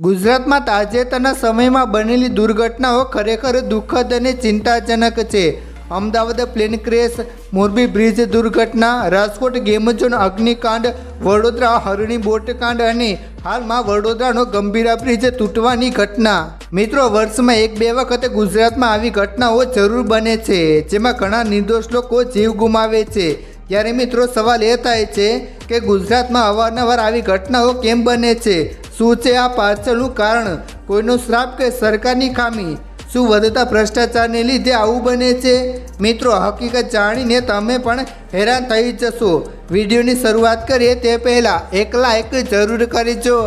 ગુજરાતમાં તાજેતરના સમયમાં બનેલી દુર્ઘટનાઓ ખરેખર દુઃખદ અને ચિંતાજનક છે. Ahmedabad plane crash, Morbi bridge દુર્ઘટના, રાજકોટ ગેમ ઝોન અગ્નિકાંડ, વડોદરા હરણી બોટકાંડ અને હાલમાં વડોદરાનો ગંભીરા બ્રિજ તૂટવાની ઘટના. મિત્રો, વર્ષમાં એક બે વખત ગુજરાતમાં આવી ઘટનાઓ જરૂર બને છે, જેમાં ઘણા નિર્દોષ લોકો જીવ ગુમાવે છે. ત્યારે મિત્રો, સવાલ એ થાય છે કે ગુજરાતમાં અવારનવાર આવી ઘટનાઓ કેમ બને છે? શું છે આ પાછળનું કારણ કોઈનો શ્રાપ કે સરકારની ખામી? શું વધતા ભ્રષ્ટાચારને લીધે આવું બને છે? મિત્રો, હકીકત જાણીને તમે પણ હેરાન થઈ જશો. વિડીયોની શરૂઆત કરીએ તે પહેલાં એક લાઈક જરૂર કરીજો.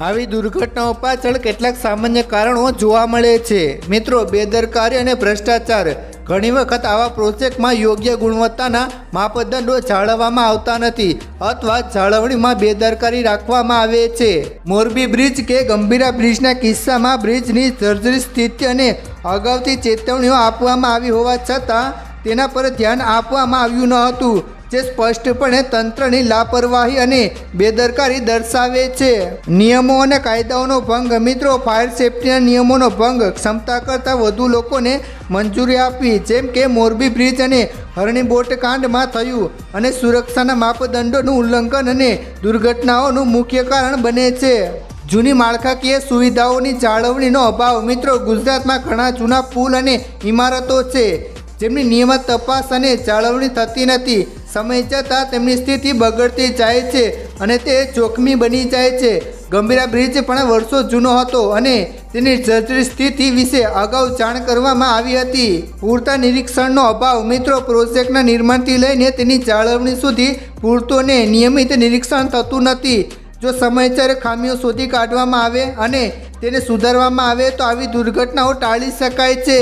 આવી દુર્ઘટનાઓ પાછળ કેટલાક સામાન્ય કારણો જોવા મળે છે. મિત્રો, બેદરકારી અને ભ્રષ્ટાચાર ઘણી વખત આવા પ્રોજેક્ટમાં યોગ્ય ગુણવત્તાના માપદંડો જાળવવામાં આવતા નથી અથવા જાળવણીમાં બેદરકારી રાખવામાં આવે છે. મોરબી બ્રિજ કે ગંભીરા બ્રિજના કિસ્સામાં બ્રિજની સર્જરી સ્થિતિ અને અગાઉથી ચેતવણીઓ આપવામાં આવી હોવા છતાં તેના પર ધ્યાન આપવામાં આવ્યું ન હતું. જે સ્પષ્ટપણે તંત્રની લાપરવાહી અને બેદરકારી દર્શાવે છે. નિયમો અને કાયદાઓનો ભંગ. મિત્રો, ફાયર સેફ્ટીના નિયમોનો ભંગ ક્ષમતા કરતાં વધુ લોકોને મંજૂરી આપવી, જેમ કે મોરબી બ્રિજ અને હરણી બોટ કાંડમાં થયું અને સુરક્ષાના માપદંડોનું ઉલ્લંઘન અને દુર્ઘટનાઓનું મુખ્ય કારણ બને છે. જૂની માળખાકીય સુવિધાઓની જાળવણીનો અભાવ. મિત્રો, ગુજરાતમાં ઘણા જૂના પુલ અને ઇમારતો છે, જેમની નિયમિત તપાસ અને જાળવણી થતી નથી. સમય જતાં તેમની સ્થિતિ બગડતી જાય છે અને તે જોખમી બની જાય છે. ગંભીરા બ્રિજ પણ વર્ષો જૂનો હતો અને તેની જર્જરી સ્થિતિ વિશે અગાઉ જાણ કરવામાં આવી હતી. પૂરતા નિરીક્ષણનો અભાવ મિત્રો પ્રોજેક્ટના નિર્માણથી લઈને તેની જાળવણી સુધી પૂરતું અને નિયમિત નિરીક્ષણ થતું નથી. જો સમયસર ખામીઓ શોધી કાઢવામાં આવે અને તેને સુધારવામાં આવે તો આવી દુર્ઘટનાઓ ટાળી શકાય છે.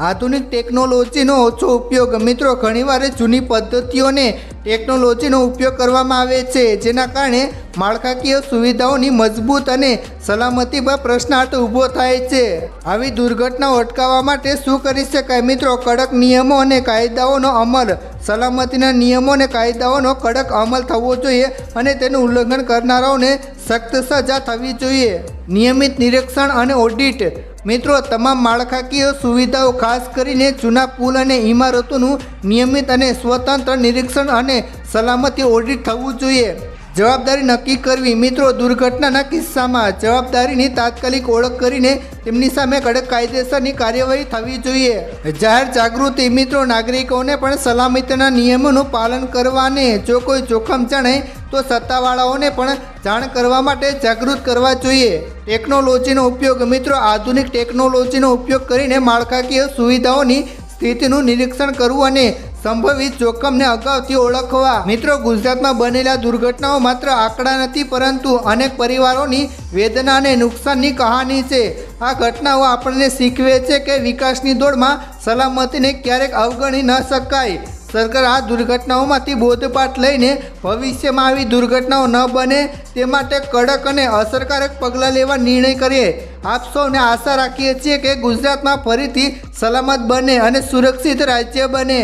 આધુનિક ટેકનોલોજીનો ઓછો ઉપયોગ મિત્રો ઘણીવાર જૂની પદ્ધતિઓને ટેકનોલોજીનો ઉપયોગ કરવામાં આવે છે, જેના કારણે માળખાકીય સુવિધાઓની મજબૂત અને સલામતી પર પ્રશ્નાર્થ ઊભો થાય છે. આવી દુર્ઘટનાઓ અટકાવવા માટે શું કરી શકાય? મિત્રો, કડક નિયમો અને કાયદાઓનો અમલ. સલામતીના નિયમો અને કાયદાઓનો કડક અમલ થવો જોઈએ અને તેનું ઉલ્લંઘન કરનારાઓને સખ્ત સજા થવી જોઈએ. નિયમિત નિરીક્ષણ અને ઓડિટ. મિત્રો, તમામ માળખાકીય સુવિધાઓ ખાસ કરીને જૂના પુલ અને ઇમારતોનું નિયમિત અને સ્વતંત્ર નિરીક્ષણ અને સલામતી ઓડિટ થવું જોઈએ. જવાબદારી નક્કી કરવી. મિત્રો, દુર્ઘટનાના કિસ્સામાં જવાબદારીની તાત્કાલિક ઓળખ કરીને તેમની સામે કડક કાયદેસરની કાર્યવાહી થવી જોઈએ. જાહેર જાગૃતિ. મિત્રો, નાગરિકોને પણ સલામતીના નિયમોનું પાલન કરવાને જો કોઈ જોખમ જણાય તો સત્તાવાળાઓને પણ જાણ કરવા માટે જાગૃત કરવા જોઈએ. ટેકનોલોજીનો ઉપયોગ, મિત્રો, આધુનિક ટેકનોલોજીનો ઉપયોગ કરીને માળખાકીય સુવિધાઓની સ્થિતિનું નિરીક્ષણ કરવું અને સંભવિત જોખમને અગાઉથી ઓળખવા. મિત્રો, ગુજરાતમાં બનેલા દુર્ઘટનાઓ માત્ર આંકડા નથી, પરંતુ અનેક પરિવારોની વેદના અને નુકસાનની કહાની છે. આ ઘટનાઓ આપણને શીખવે છે કે વિકાસની દોડમાં સલામતીને ક્યારેક અવગણી ન શકાય. સરકાર આ દુર્ઘટનાઓમાંથી બોધપાઠ લઈને ભવિષ્યમાં આવી દુર્ઘટનાઓ ન બને તે માટે કડક અને અસરકારક પગલાં લેવા નિર્ણય કરીએ. આપ સૌને આશા રાખીએ છીએ કે ગુજરાતમાં ફરીથી સલામત બને અને સુરક્ષિત રાજ્ય બને.